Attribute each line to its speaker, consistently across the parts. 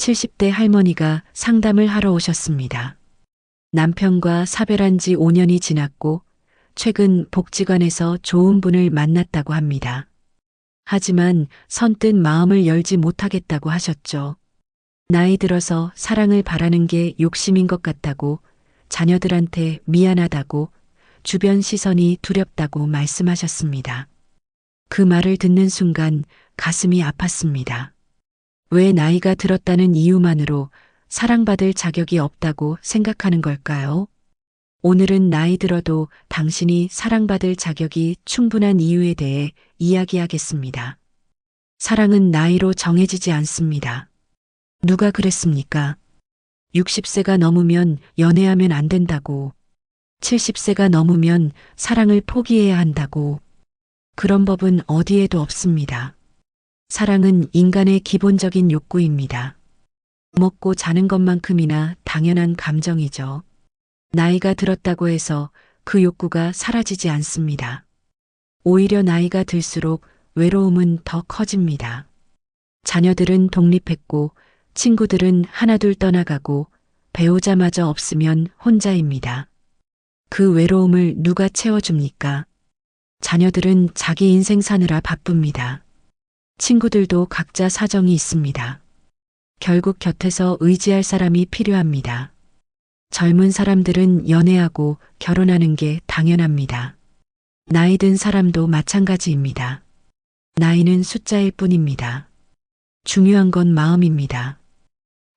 Speaker 1: 70대 할머니가 상담을 하러 오셨습니다. 남편과 사별한 지 5년이 지났고 최근 복지관에서 좋은 분을 만났다고 합니다. 하지만 선뜻 마음을 열지 못하겠다고 하셨죠. 나이 들어서 사랑을 바라는 게 욕심인 것 같다고 자녀들한테 미안하다고 주변 시선이 두렵다고 말씀하셨습니다. 그 말을 듣는 순간 가슴이 아팠습니다. 왜 나이가 들었다는 이유만으로 사랑받을 자격이 없다고 생각하는 걸까요? 오늘은 나이 들어도 당신이 사랑받을 자격이 충분한 이유에 대해 이야기하겠습니다. 사랑은 나이로 정해지지 않습니다. 누가 그랬습니까? 60세가 넘으면 연애하면 안 된다고. 70세가 넘으면 사랑을 포기해야 한다고. 그런 법은 어디에도 없습니다. 사랑은 인간의 기본적인 욕구입니다. 먹고 자는 것만큼이나 당연한 감정이죠. 나이가 들었다고 해서 그 욕구가 사라지지 않습니다. 오히려 나이가 들수록 외로움은 더 커집니다. 자녀들은 독립했고 친구들은 하나둘 떠나가고 배우자마저 없으면 혼자입니다. 그 외로움을 누가 채워줍니까? 자녀들은 자기 인생 사느라 바쁩니다. 친구들도 각자 사정이 있습니다. 결국 곁에서 의지할 사람이 필요합니다. 젊은 사람들은 연애하고 결혼하는 게 당연합니다. 나이 든 사람도 마찬가지입니다. 나이는 숫자일 뿐입니다. 중요한 건 마음입니다.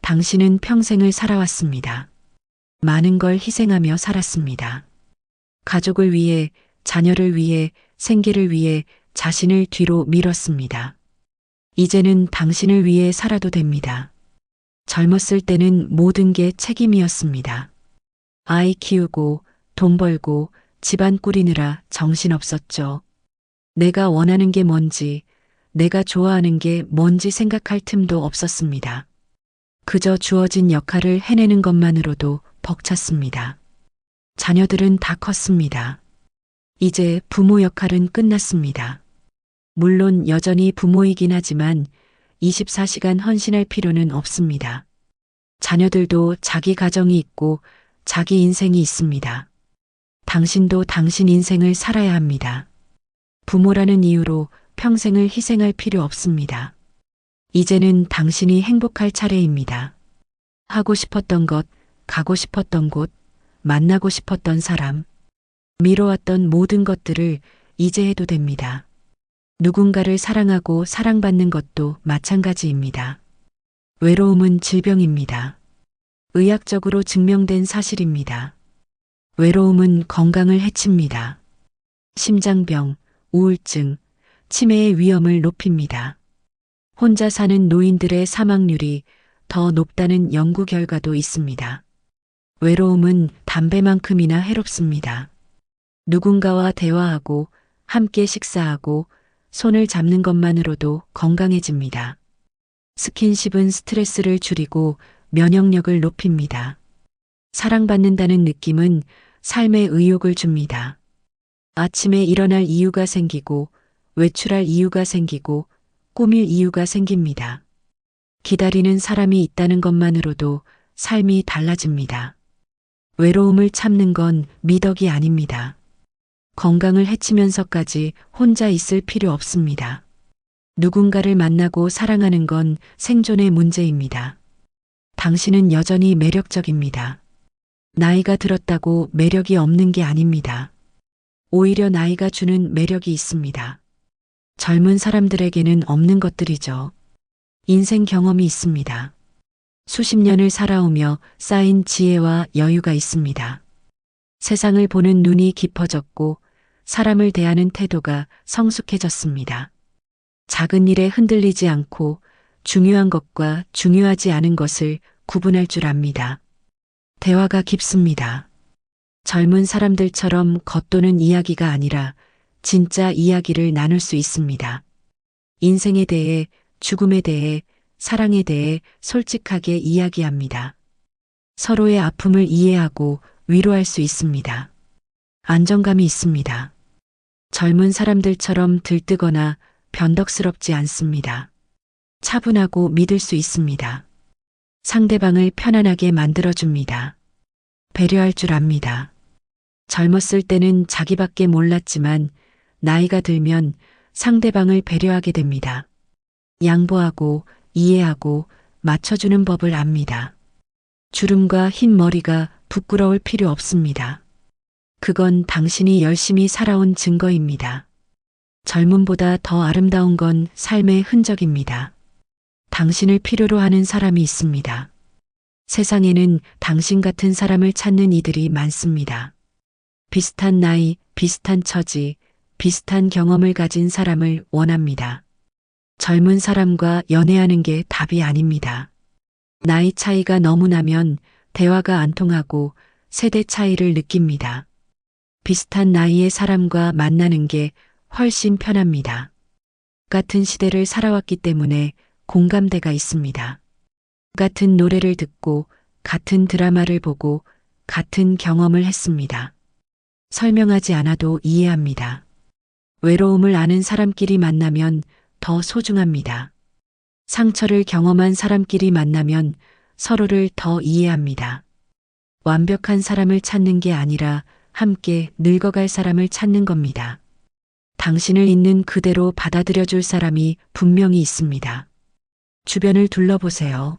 Speaker 1: 당신은 평생을 살아왔습니다. 많은 걸 희생하며 살았습니다. 가족을 위해, 자녀를 위해, 생계를 위해 자신을 뒤로 밀었습니다. 이제는 당신을 위해 살아도 됩니다. 젊었을 때는 모든 게 책임이었습니다. 아이 키우고, 돈 벌고, 집안 꾸리느라 정신 없었죠. 내가 원하는 게 뭔지, 내가 좋아하는 게 뭔지 생각할 틈도 없었습니다. 그저 주어진 역할을 해내는 것만으로도 벅찼습니다. 자녀들은 다 컸습니다. 이제 부모 역할은 끝났습니다. 물론 여전히 부모이긴 하지만 24시간 헌신할 필요는 없습니다. 자녀들도 자기 가정이 있고 자기 인생이 있습니다. 당신도 당신 인생을 살아야 합니다. 부모라는 이유로 평생을 희생할 필요 없습니다. 이제는 당신이 행복할 차례입니다. 하고 싶었던 것, 가고 싶었던 곳, 만나고 싶었던 사람, 미뤄왔던 모든 것들을 이제 해도 됩니다. 누군가를 사랑하고 사랑받는 것도 마찬가지입니다. 외로움은 질병입니다. 의학적으로 증명된 사실입니다. 외로움은 건강을 해칩니다. 심장병, 우울증, 치매의 위험을 높입니다. 혼자 사는 노인들의 사망률이 더 높다는 연구 결과도 있습니다. 외로움은 담배만큼이나 해롭습니다. 누군가와 대화하고 함께 식사하고 손을 잡는 것만으로도 건강해집니다. 스킨십은 스트레스를 줄이고 면역력을 높입니다. 사랑받는다는 느낌은 삶의 의욕을 줍니다. 아침에 일어날 이유가 생기고 외출할 이유가 생기고 꾸밀 이유가 생깁니다. 기다리는 사람이 있다는 것만으로도 삶이 달라집니다. 외로움을 참는 건 미덕이 아닙니다. 건강을 해치면서까지 혼자 있을 필요 없습니다. 누군가를 만나고 사랑하는 건 생존의 문제입니다. 당신은 여전히 매력적입니다. 나이가 들었다고 매력이 없는 게 아닙니다. 오히려 나이가 주는 매력이 있습니다. 젊은 사람들에게는 없는 것들이죠. 인생 경험이 있습니다. 수십 년을 살아오며 쌓인 지혜와 여유가 있습니다. 세상을 보는 눈이 깊어졌고 사람을 대하는 태도가 성숙해졌습니다. 작은 일에 흔들리지 않고 중요한 것과 중요하지 않은 것을 구분할 줄 압니다. 대화가 깊습니다. 젊은 사람들처럼 겉도는 이야기가 아니라 진짜 이야기를 나눌 수 있습니다. 인생에 대해, 죽음에 대해, 사랑에 대해 솔직하게 이야기합니다. 서로의 아픔을 이해하고 위로할 수 있습니다. 안정감이 있습니다. 젊은 사람들처럼 들뜨거나 변덕스럽지 않습니다. 차분하고 믿을 수 있습니다. 상대방을 편안하게 만들어줍니다. 배려할 줄 압니다. 젊었을 때는 자기밖에 몰랐지만 나이가 들면 상대방을 배려하게 됩니다. 양보하고 이해하고 맞춰주는 법을 압니다. 주름과 흰 머리가 부끄러울 필요 없습니다. 그건 당신이 열심히 살아온 증거입니다. 젊음보다 더 아름다운 건 삶의 흔적입니다. 당신을 필요로 하는 사람이 있습니다. 세상에는 당신 같은 사람을 찾는 이들이 많습니다. 비슷한 나이, 비슷한 처지, 비슷한 경험을 가진 사람을 원합니다. 젊은 사람과 연애하는 게 답이 아닙니다. 나이 차이가 너무 나면 대화가 안 통하고 세대 차이를 느낍니다. 비슷한 나이의 사람과 만나는 게 훨씬 편합니다. 같은 시대를 살아왔기 때문에 공감대가 있습니다. 같은 노래를 듣고 같은 드라마를 보고 같은 경험을 했습니다. 설명하지 않아도 이해합니다. 외로움을 아는 사람끼리 만나면 더 소중합니다. 상처를 경험한 사람끼리 만나면 서로를 더 이해합니다. 완벽한 사람을 찾는 게 아니라 함께 늙어갈 사람을 찾는 겁니다. 당신을 있는 그대로 받아들여 줄 사람이 분명히 있습니다. 주변을 둘러보세요.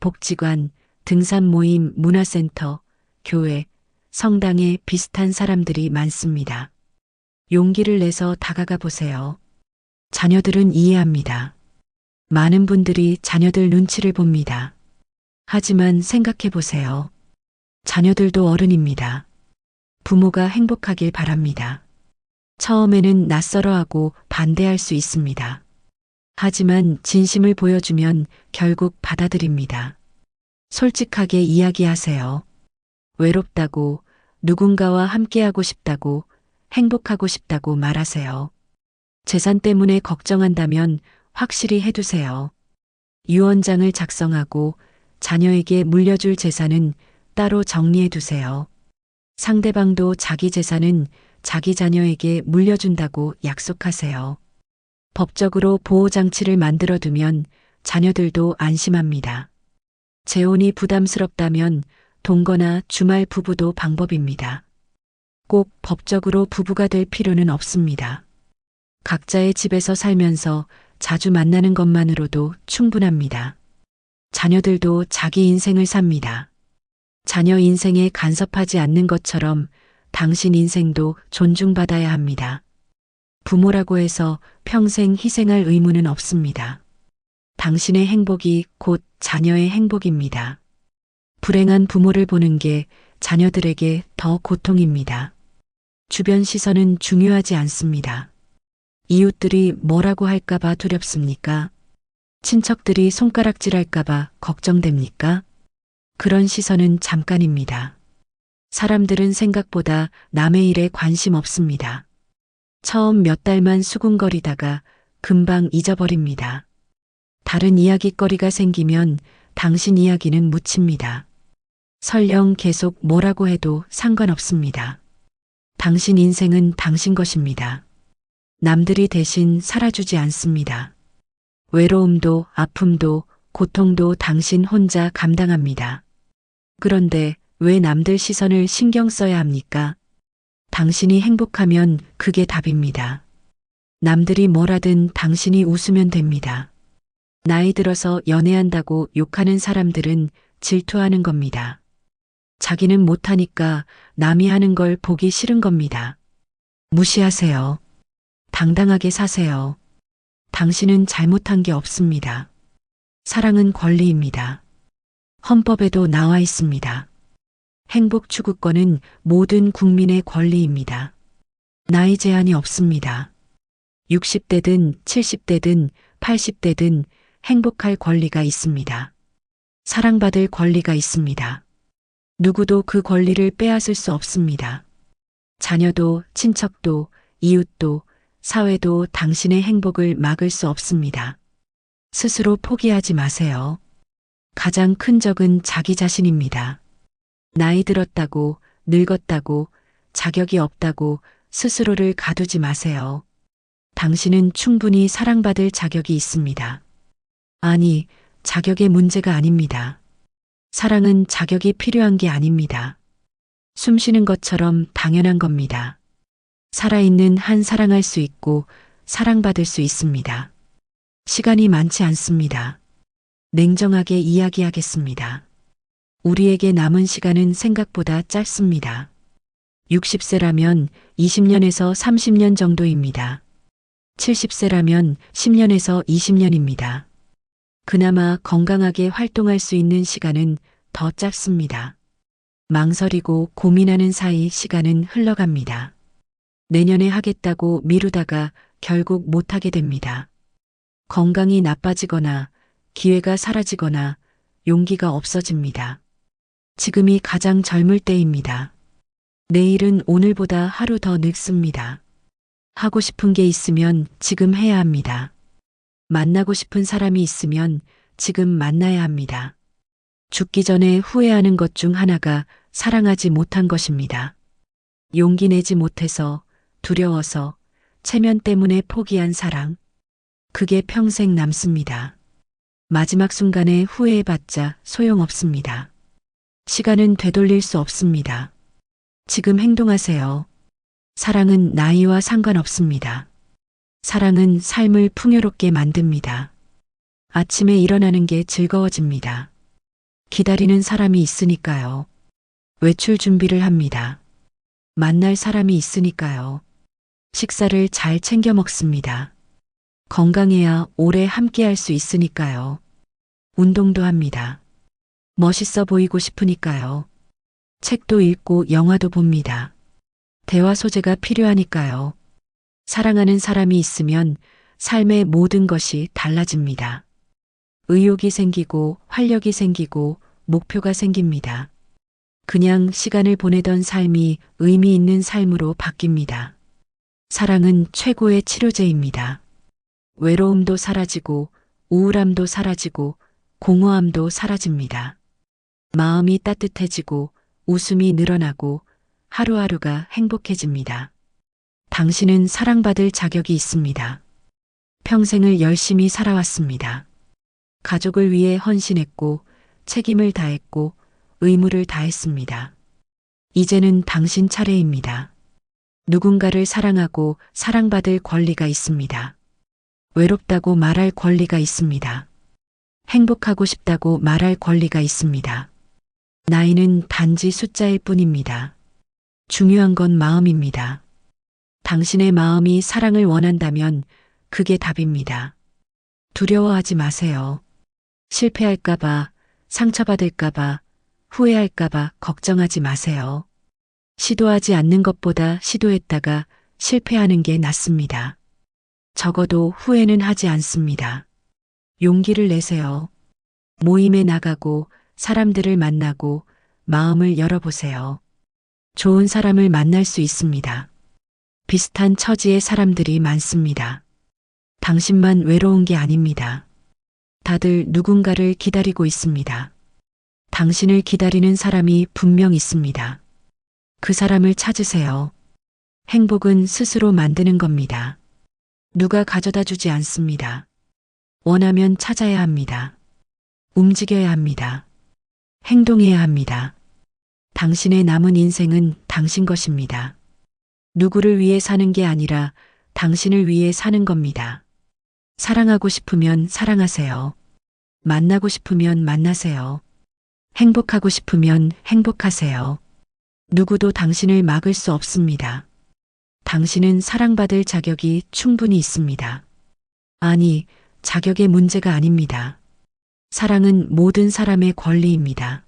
Speaker 1: 복지관, 등산 모임, 문화센터, 교회, 성당에 비슷한 사람들이 많습니다. 용기를 내서 다가가 보세요. 자녀들은 이해합니다. 많은 분들이 자녀들 눈치를 봅니다. 하지만 생각해 보세요. 자녀들도 어른입니다. 부모가 행복하길 바랍니다. 처음에는 낯설어하고 반대할 수 있습니다. 하지만 진심을 보여주면 결국 받아들입니다. 솔직하게 이야기하세요. 외롭다고, 누군가와 함께하고 싶다고, 행복하고 싶다고 말하세요. 재산 때문에 걱정한다면 확실히 해두세요. 유언장을 작성하고 자녀에게 물려줄 재산은 따로 정리해 두세요. 상대방도 자기 재산은 자기 자녀에게 물려준다고 약속하세요. 법적으로 보호장치를 만들어 두면 자녀들도 안심합니다. 재혼이 부담스럽다면 동거나 주말 부부도 방법입니다. 꼭 법적으로 부부가 될 필요는 없습니다. 각자의 집에서 살면서 자주 만나는 것만으로도 충분합니다. 자녀들도 자기 인생을 삽니다. 자녀 인생에 간섭하지 않는 것처럼 당신 인생도 존중받아야 합니다. 부모라고 해서 평생 희생할 의무는 없습니다. 당신의 행복이 곧 자녀의 행복입니다. 불행한 부모를 보는 게 자녀들에게 더 고통입니다. 주변 시선은 중요하지 않습니다. 이웃들이 뭐라고 할까봐 두렵습니까? 친척들이 손가락질 할까봐 걱정됩니까? 그런 시선은 잠깐입니다. 사람들은 생각보다 남의 일에 관심 없습니다. 처음 몇 달만 수군거리다가 금방 잊어버립니다. 다른 이야기거리가 생기면 당신 이야기는 묻힙니다. 설령 계속 뭐라고 해도 상관없습니다. 당신 인생은 당신 것입니다. 남들이 대신 살아주지 않습니다. 외로움도 아픔도 고통도 당신 혼자 감당합니다. 그런데 왜 남들 시선을 신경 써야 합니까? 당신이 행복하면 그게 답입니다. 남들이 뭐라든 당신이 웃으면 됩니다. 나이 들어서 연애한다고 욕하는 사람들은 질투하는 겁니다. 자기는 못하니까 남이 하는 걸 보기 싫은 겁니다. 무시하세요. 당당하게 사세요. 당신은 잘못한 게 없습니다. 사랑은 권리입니다. 헌법에도 나와 있습니다. 행복 추구권은 모든 국민의 권리입니다. 나이 제한이 없습니다. 60대든 70대든 80대든 행복할 권리가 있습니다. 사랑받을 권리가 있습니다. 누구도 그 권리를 빼앗을 수 없습니다. 자녀도 친척도 이웃도 사회도 당신의 행복을 막을 수 없습니다. 스스로 포기하지 마세요. 가장 큰 적은 자기 자신입니다. 나이 들었다고, 늙었다고, 자격이 없다고 스스로를 가두지 마세요. 당신은 충분히 사랑받을 자격이 있습니다. 아니, 자격의 문제가 아닙니다. 사랑은 자격이 필요한 게 아닙니다. 숨 쉬는 것처럼 당연한 겁니다. 살아있는 한 사랑할 수 있고 사랑받을 수 있습니다. 시간이 많지 않습니다. 냉정하게 이야기하겠습니다. 우리에게 남은 시간은 생각보다 짧습니다. 60세라면 20년에서 30년 정도입니다. 70세라면 10년에서 20년입니다. 그나마 건강하게 활동할 수 있는 시간은 더 짧습니다. 망설이고 고민하는 사이 시간은 흘러갑니다. 내년에 하겠다고 미루다가 결국 못하게 됩니다. 건강이 나빠지거나 기회가 사라지거나 용기가 없어집니다. 지금이 가장 젊을 때입니다. 내일은 오늘보다 하루 더 늙습니다. 하고 싶은 게 있으면 지금 해야 합니다. 만나고 싶은 사람이 있으면 지금 만나야 합니다. 죽기 전에 후회하는 것 중 하나가 사랑하지 못한 것입니다. 용기 내지 못해서 두려워서 체면 때문에 포기한 사랑. 그게 평생 남습니다. 마지막 순간에 후회해봤자 소용없습니다. 시간은 되돌릴 수 없습니다. 지금 행동하세요. 사랑은 나이와 상관없습니다. 사랑은 삶을 풍요롭게 만듭니다. 아침에 일어나는 게 즐거워집니다. 기다리는 사람이 있으니까요. 외출 준비를 합니다. 만날 사람이 있으니까요. 식사를 잘 챙겨 먹습니다. 건강해야 오래 함께 할 수 있으니까요. 운동도 합니다. 멋있어 보이고 싶으니까요. 책도 읽고 영화도 봅니다. 대화 소재가 필요하니까요. 사랑하는 사람이 있으면 삶의 모든 것이 달라집니다. 의욕이 생기고 활력이 생기고 목표가 생깁니다. 그냥 시간을 보내던 삶이 의미 있는 삶으로 바뀝니다. 사랑은 최고의 치료제입니다. 외로움도 사라지고 우울함도 사라지고 공허함도 사라집니다. 마음이 따뜻해지고 웃음이 늘어나고 하루하루가 행복해집니다. 당신은 사랑받을 자격이 있습니다. 평생을 열심히 살아왔습니다. 가족을 위해 헌신했고 책임을 다했고 의무를 다했습니다. 이제는 당신 차례입니다. 누군가를 사랑하고 사랑받을 권리가 있습니다. 외롭다고 말할 권리가 있습니다. 행복하고 싶다고 말할 권리가 있습니다. 나이는 단지 숫자일 뿐입니다. 중요한 건 마음입니다. 당신의 마음이 사랑을 원한다면 그게 답입니다. 두려워하지 마세요. 실패할까봐, 상처받을까봐, 후회할까봐 걱정하지 마세요. 시도하지 않는 것보다 시도했다가 실패하는 게 낫습니다. 적어도 후회는 하지 않습니다. 용기를 내세요. 모임에 나가고 사람들을 만나고 마음을 열어보세요. 좋은 사람을 만날 수 있습니다. 비슷한 처지의 사람들이 많습니다. 당신만 외로운 게 아닙니다. 다들 누군가를 기다리고 있습니다. 당신을 기다리는 사람이 분명 있습니다. 그 사람을 찾으세요. 행복은 스스로 만드는 겁니다. 누가 가져다 주지 않습니다. 원하면 찾아야 합니다. 움직여야 합니다. 행동해야 합니다. 당신의 남은 인생은 당신 것입니다. 누구를 위해 사는 게 아니라 당신을 위해 사는 겁니다. 사랑하고 싶으면 사랑하세요. 만나고 싶으면 만나세요. 행복하고 싶으면 행복하세요. 누구도 당신을 막을 수 없습니다. 당신은 사랑받을 자격이 충분히 있습니다. 아니, 자격의 문제가 아닙니다. 사랑은 모든 사람의 권리입니다.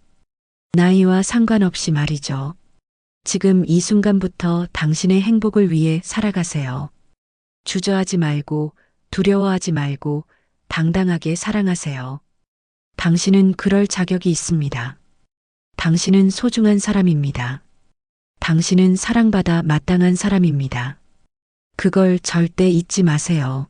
Speaker 1: 나이와 상관없이 말이죠. 지금 이 순간부터 당신의 행복을 위해 살아가세요. 주저하지 말고 두려워하지 말고 당당하게 사랑하세요. 당신은 그럴 자격이 있습니다. 당신은 소중한 사람입니다. 당신은 사랑받아 마땅한 사람입니다. 그걸 절대 잊지 마세요.